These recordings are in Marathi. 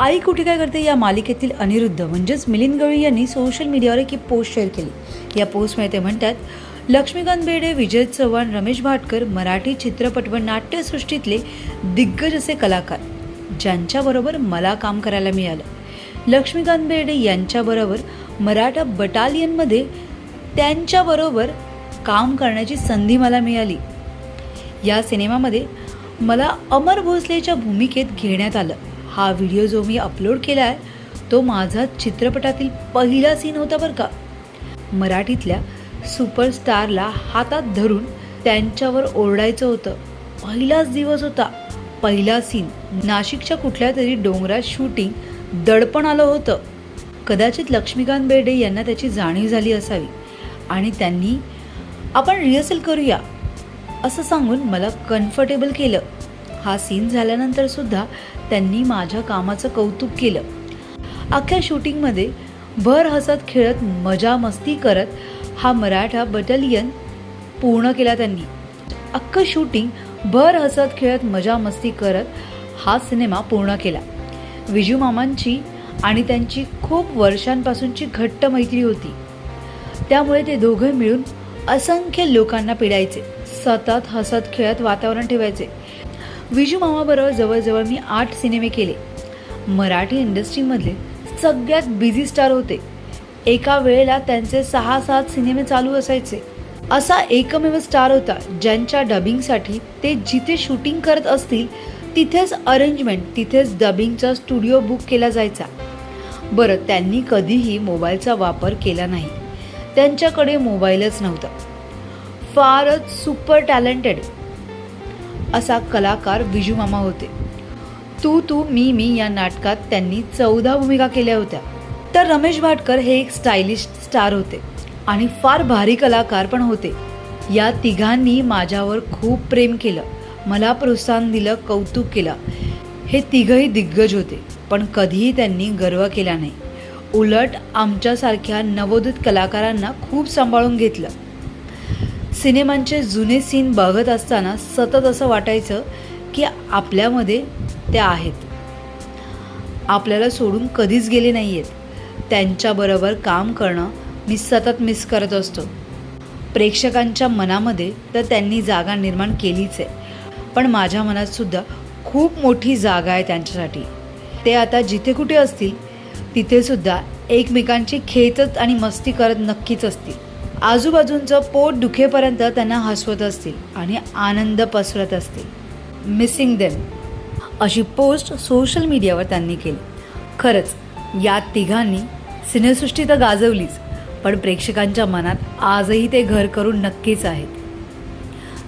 आई कुठे काय करते? या मालिकेतील अनिरुद्ध म्हणजेच मिलिंद गवळी यांनी सोशल मीडियावर एक पोस्ट शेअर केली. या पोस्टमध्ये ते म्हणतात लक्ष्मीकांत बेडे विजय चव्हाण रमेश भाटकर मराठी चित्रपट व नाट्यसृष्टीतले दिग्गज असे कलाकार ज्यांच्याबरोबर मला काम करायला मिळालं. लक्ष्मीकांत बेर्डे यांच्याबरोबर मराठा बटालियनमध्ये त्यांच्याबरोबर काम करण्याची संधी मला मिळाली. या सिनेमामध्ये मला अमर भोसलेच्या भूमिकेत घेण्यात आलं. हा व्हिडिओ जो मी अपलोड केला आहे तो माझा चित्रपटातील पहिला सीन होता बरं का. मराठीतल्या सुपरस्टारला हातात धरून त्यांच्यावर ओरडायचं होतं. पहिलाच दिवस होता. पहिला सीन नाशिकच्या कुठल्या तरी डोंगरात शूटिंग दडपण आलं होतं. कदाचित लक्ष्मीकांत बेर्डे यांना त्याची जाणीव झाली असावी. आणि त्यांनी आपण रिहर्सल करूया असं सांगून मला कम्फर्टेबल केलं. हा सीन झाल्यानंतर सुद्धा त्यांनी माझ्या कामाचं कौतुक केलं. अख्ख्या शूटिंगमध्ये भर हसत खेळत मजा मस्ती करत हा मराठा बटालियन पूर्ण केला त्यांनी. अख्खं शूटिंग भर हसत खेळत मजा मस्ती करत हा सिनेमा पूर्ण केला. विजू मामांची आणि त्यांची खूप वर्षांपासूनची घट्ट मैत्री होती. त्यामुळे ते दोघं मिळून असंख्य लोकांना पिडायचे. सतत हसत खेळत वातावरण ठेवायचे. विजू मामाबरोबर जवळजवळ मी आठ सिनेमे केले. मराठी इंडस्ट्रीमधले सगळ्यात बिझी स्टार होते. एका वेळेला त्यांचे सहा सात सिनेमे चालू असायचे. असा एकमेव स्टार होता ज्यांच्या डबिंगसाठी ते जिथे शूटिंग करत असतील तिथेच अरेंजमेंट तिथेच डबिंगचा स्टुडिओ बुक केला जायचा. बरं त्यांनी कधीही मोबाईलचा वापर केला नाही. त्यांच्याकडे मोबाईलच नव्हता. फारच सुपर टॅलेंटेड असा कलाकार विजूमामा होते. तू तू मी मी या नाटकात त्यांनी चौदा भूमिका केल्या होत्या. तर रमेश भाटकर हे एक स्टायलिश स्टार होते आणि फार भारी कलाकार पण होते. या तिघांनी माझ्यावर खूप प्रेम केलं. मला प्रोत्साहन दिलं कौतुक केलं. हे तिघही दिग्गज होते पण कधीही त्यांनी गर्व केला नाही. उलट आमच्यासारख्या नवोदित कलाकारांना खूप सांभाळून घेतलं. सिनेमांचे जुने सीन बघत असताना सतत असं वाटायचं की आपल्यामध्ये त्या आहेत. आपल्याला सोडून कधीच गेले नाही आहेत त्यांच्याबरोबर काम करणं मी सतत मिस करत असतो. प्रेक्षकांच्या मनामध्ये तर त्यांनी जागा निर्माण केलीच आहे. पण माझ्या मनात सुद्धा खूप मोठी जागा आहे त्यांच्यासाठी. ते आता जिथे कुठे असतील तिथेसुद्धा एकमेकांची खेचत आणि मस्ती करत नक्कीच असतील. आजूबाजूंचं पोट दुखेपर्यंत त्यांना हसवत असतील आणि आनंद पसरत असतील. मिसिंग देम अशी पोस्ट सोशल मीडियावर त्यांनी केली. खरंच या तिघांनी सिनेसृष्टी तर गाजवलीच पण प्रेक्षकांच्या मनात आजही ते घर करून नक्कीच आहेत.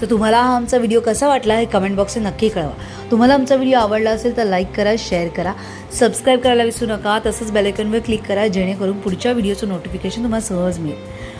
सो तुम्हाला हा आमचा व्हिडिओ कसा वाटला हे कमेंट बॉक्सने नक्की कळवा. तुम्हाला आमचा व्हिडिओ आवडला असेल तर लाईक करा शेअर करा. सबस्क्राईब करायला विसरू नका. तसंच बेलायकनवर क्लिक करा जेणेकरून पुढच्या व्हिडिओचं नोटिफिकेशन तुम्हाला सहज मिळेल.